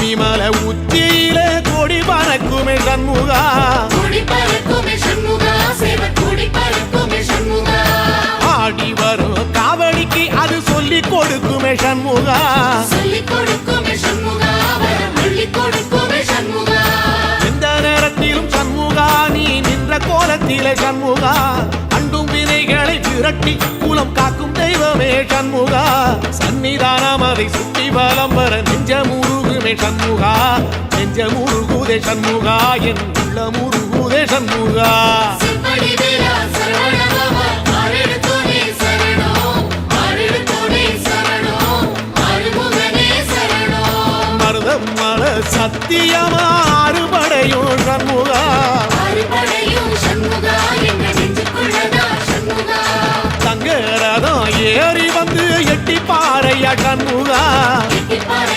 ஆணிமலை உச்சியிலே கொடி பறக்குமே சண்முகா. ஆடி வரும் காவடிக்கு அது சொல்லி கொடுக்குமே சண்முகா. எந்த நேரத்திலும் சண்முகா நீ நின்ற கோலத்திலே சண்முகா. அண்டும் வினைகளை விரட்டி குலம் காக்கும் தெய்வமே சண்முகா. சன்னிதானம் அதை சுற்றி பலம் வர நெஞ்ச முருகுமே சண்முகா நெஞ்ச முருகுதே சண்முகா என் உள்ள முருகுதே சண்முகா. செம்படி வேலா சரவணபவா ஆரெடுத்தோனே சரணம் ஆரெடுத்தோனே சரணம் ஆறுமுகனே சரணம். மருதம் மல சத்தியமா அறுபடையும் சண்முகா. தங்க ரதம் ஏறி வந்து எட்டி பாறையா எட்டிப்பாறை